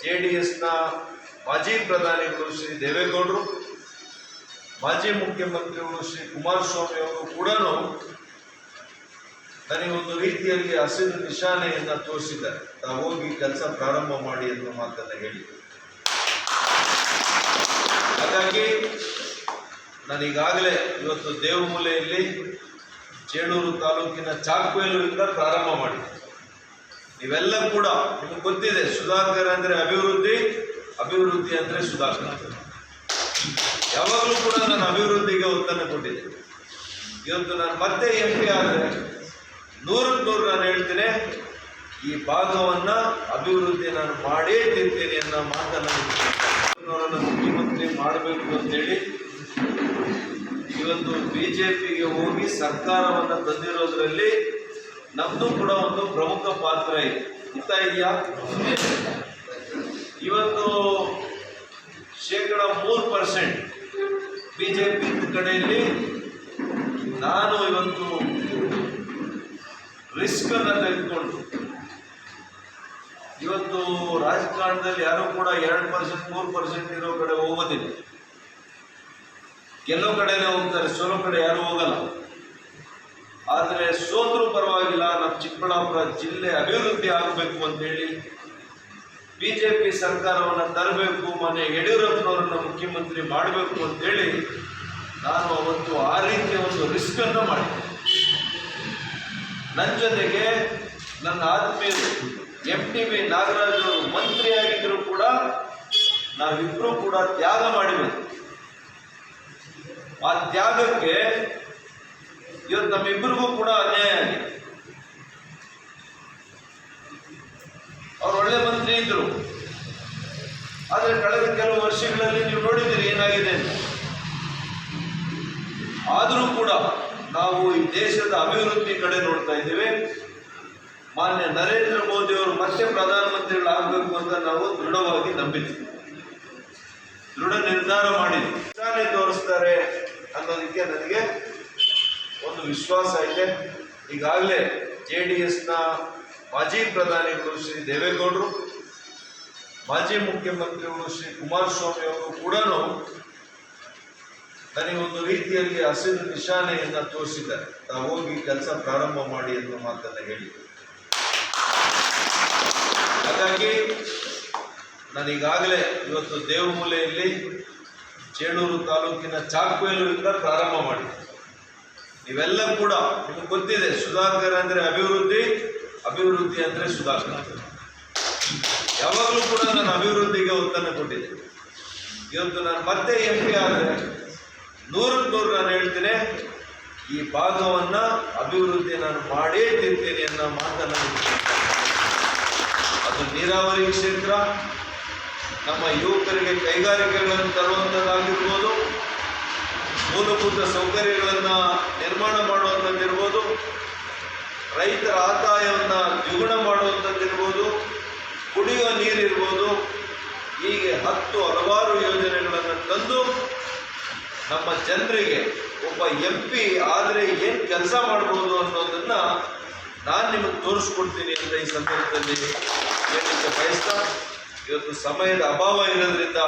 J D ಎಸ್ನ ಮಾಜಿ ಪ್ರಧಾನಿಗಳು ಶ್ರೀ ದೇವೇಗೌಡರು, ಮಾಜಿ ಮುಖ್ಯಮಂತ್ರಿಗಳು ಶ್ರೀ ಕುಮಾರಸ್ವಾಮಿ ಅವರು ಕೂಡ ನನಗೊಂದು ರೀತಿಯಲ್ಲಿ ಹಸಿರು ನಿಶಾನೆಯನ್ನ ತೋರಿಸಿದ್ದಾರೆ. ತಾವು ಹೋಗಿ ಕೆಲಸ ಪ್ರಾರಂಭ ಮಾಡಿ ಎಂದು ಮಾತನ್ನ ಹೇಳಿ. ಹಾಗಾಗಿ ನಾನೀಗಾಗಲೇ ಇವತ್ತು ದೇವಮೂಲೆಯಲ್ಲಿ ಚೇಳೂರು ತಾಲೂಕಿನ ಚಾಕ್ವೇಲೂರಿಂದ ಪ್ರಾರಂಭ ಮಾಡಿದ್ದೆ. ನೀವೆಲ್ಲ ಕೂಡ ನಿಮಗೆ ಗೊತ್ತಿದೆ, ಸುಧಾಕರ್ ಅಂದರೆ ಅಭಿವೃದ್ಧಿ ಅಭಿವೃದ್ಧಿ ಅಂದ್ರೆ ಸುಧಾಕರ್. ಯಾವಾಗಲೂ ಕೂಡ ನಾನು ಅಭಿವೃದ್ಧಿಗೆ ಒತ್ತನ್ನು ಕೊಟ್ಟಿದ್ದೆ. ಇವತ್ತು ನಾನು ಮತ್ತೆ ಎಂ ಪಿ ಆದರೆ ನೂರಕ್ಕೆ ನೂರು ನಾನು ಹೇಳ್ತೇನೆ, ಈ ಭಾಗವನ್ನ ಅಭಿವೃದ್ಧಿ ನಾನು ಮಾಡೇ ತಿಂತೇನೆ ಅನ್ನೋ ಮಾತನ್ನು ಮುಖ್ಯಮಂತ್ರಿ ಮಾಡಬೇಕು ಅಂತೇಳಿ ಇವತ್ತು ಬಿಜೆಪಿಗೆ ಹೋಗಿ ಸರ್ಕಾರವನ್ನು ತಂದಿರೋದ್ರಲ್ಲಿ ನಮ್ದು ಕೂಡ ಒಂದು ಪ್ರಮುಖ ಪಾತ್ರ ಇದೆ. ಇತ್ತ ಇದೆಯಾ? ಇವತ್ತು ಶೇಕಡ ಮೂರು ಪರ್ಸೆಂಟ್ ಬಿ ಜೆ ಪಿ ಕಡೆಯಲ್ಲಿ ನಾನು ಇವತ್ತು ರಿಸ್ಕನ್ನು ತೆಗೆದುಕೊಂಡು, ಇವತ್ತು ರಾಜಕಾರಣದಲ್ಲಿ ಯಾರು ಕೂಡ ಎರಡು ಪರ್ಸೆಂಟ್, ಮೂರು ಪರ್ಸೆಂಟ್ ಇರೋ ಕಡೆ ಹೋಗೋದಿಲ್ಲ. ಕೆಲವು ಕಡೆನೇ ಹೋಗ್ತಾರೆ, ಸೋಲೋ ಕಡೆ ಯಾರು ಹೋಗಲ್ಲ. ಆದರೆ ಸೋತರೂ ಪರವಾಗಿಲ್ಲ, ನಮ್ಮ ಚಿಕ್ಕಬಳ್ಳಾಪುರ ಜಿಲ್ಲೆ ಅಭಿವೃದ್ಧಿ ಆಗಬೇಕು ಅಂತೇಳಿ ಪಿ ಸರ್ಕಾರವನ್ನು ತರಬೇಕು, ಮನೆ ಯಡಿಯೂರಪ್ಪನವ್ರನ್ನ ಮುಖ್ಯಮಂತ್ರಿ ಮಾಡಬೇಕು ಅಂತೇಳಿ ನಾನು ಅವತ್ತು ಆ ರೀತಿಯ ಒಂದು ರಿಸ್ಕನ್ನು ಮಾಡಿದೆ ನನ್ನ ಜೊತೆಗೆ ನನ್ನ ಆತ್ಮೀಯರು ಎಂ ಟಿ ವಿ ನಾಗರಾಜ್ ಅವರು ಮಂತ್ರಿಯಾಗಿದ್ದರೂ ಕೂಡ ನಾವಿಬ್ಬರೂ ಕೂಡ ತ್ಯಾಗ ಮಾಡಿವೆ. ಆ ತ್ಯಾಗಕ್ಕೆ ಇವತ್ತು ನಮ್ಮಿಬ್ಬರಿಗೂ ಕೂಡ ಅನ್ಯಾಯ ಆಗಿದೆ. ಅವ್ರು ಒಳ್ಳೆ ಮಂತ್ರಿ ಇದ್ರು. ಆದರೆ ಕಳೆದ ಕೆಲವು ವರ್ಷಗಳಲ್ಲಿ ನೀವು ನೋಡಿದ್ದೀರಿ ಏನಾಗಿದೆ ಅಂತ. ಆದರೂ ಕೂಡ ನಾವು ಈ ದೇಶದ ಅಭಿವೃದ್ಧಿ ಕಡೆ ನೋಡ್ತಾ ಇದ್ದೇವೆ. ಮಾನ್ಯ ನರೇಂದ್ರ ಮೋದಿ ಅವರು ಮತ್ತೆ ಪ್ರಧಾನಮಂತ್ರಿಗಳಾಗಬೇಕು ಅಂತ ನಾವು ದೃಢವಾಗಿ ನಂಬಿದ್ವಿ. ದೃಢ ನಿರ್ಧಾರ ಮಾಡಿ ತೋರಿಸ್ತಾರೆ ಅನ್ನೋದಕ್ಕೆ ನನಗೆ ಒಂದು ವಿಶ್ವಾಸ ಇದೆ. ಈಗಾಗಲೇ ಜೆ ಡಿ ಎಸ್ನ ಮಾಜಿ ಪ್ರಧಾನಿಗಳು ಶ್ರೀ ದೇವೇಗೌಡರು, ಮಾಜಿ ಮುಖ್ಯಮಂತ್ರಿಗಳು ಶ್ರೀ ಕುಮಾರಸ್ವಾಮಿ ಅವರು ಕೂಡ ಒಂದು ರೀತಿಯಲ್ಲಿ ಹಸಿರು ನಿಶಾನೆಯನ್ನು ತೋರಿಸಿದ್ದಾರೆ. ತಾವು ಹೋಗಿ ಕೆಲಸ ಪ್ರಾರಂಭ ಮಾಡಿ ಅನ್ನೋ ಮಾತನ್ನು ಹೇಳಿ. ಹಾಗಾಗಿ ನಾನೀಗಾಗಲೇ ಇವತ್ತು ದೇವಮೂಲೆಯಲ್ಲಿ ಜೇಣೂರು ತಾಲೂಕಿನ ಚಾಕ್ವೇಲೂರಿಂದ ಪ್ರಾರಂಭ ಮಾಡಿದ್ದೆ. ನೀವೆಲ್ಲ ಕೂಡ ನಿಮಗೆ ಗೊತ್ತಿದೆ, ಸುಧಾಕರ್ ಅಂದ್ರೆ ಅಭಿವೃದ್ಧಿ ಅಭಿವೃದ್ಧಿ ಅಂದ್ರೆ ಸುಧಾಕರ್. ಯಾವಾಗಲೂ ಕೂಡ ನಾನು ಅಭಿವೃದ್ಧಿಗೆ ಒತ್ತನ್ನು ಕೊಟ್ಟಿದ್ದೆ ಇವತ್ತು ನಾನು ಮತ್ತೆ ಎಂ ಪಿ ಆದರೆ ನೂರಕ್ಕೆ ನೂರು ನಾನು ಹೇಳ್ತೇನೆ, ಈ ಭಾಗವನ್ನ ಅಭಿವೃದ್ಧಿ ನಾನು ಮಾಡೇ ತಿಂತೇನೆ ಅನ್ನೋ ಮಾತನ್ನು ಅದು ನೀರಾವರಿ ಕ್ಷೇತ್ರ, ನಮ್ಮ ಯುವಕರಿಗೆ ಕೈಗಾರಿಕೆಗಳನ್ನು ತರುವಂಥದ್ದಾಗಿರ್ಬೋದು ಮೂಲಭೂತ ಸೌಕರ್ಯಗಳನ್ನು ನಿರ್ಮಾಣ ಮಾಡುವಂಥದ್ದಿರ್ಬೋದು ರೈತರ ಆದಾಯವನ್ನು ದ್ವಿಗುಣ ಮಾಡುವಂಥದ್ದಿರ್ಬೋದು ಕುಡಿಯುವ ನೀರಿರ್ಬೋದು, ಹೀಗೆ ಹತ್ತು ಹಲವಾರು ಯೋಜನೆಗಳನ್ನು ತಂದು ನಮ್ಮ ಜನರಿಗೆ, ಒಬ್ಬ ಎಂ ಪಿ ಆದರೆ ಏನು ಕೆಲಸ ಮಾಡ್ಬೋದು ಅನ್ನೋದನ್ನು ನಾನು ನಿಮಗೆ ತೋರಿಸ್ಕೊಡ್ತೀನಿ ಅಂತ ಈ ಸಂದರ್ಭದಲ್ಲಿ ಹೇಳಲಿಕ್ಕೆ ಬಯಸ್ತಾ, ಇವತ್ತು ಸಮಯದ ಅಭಾವ ಇರೋದ್ರಿಂದ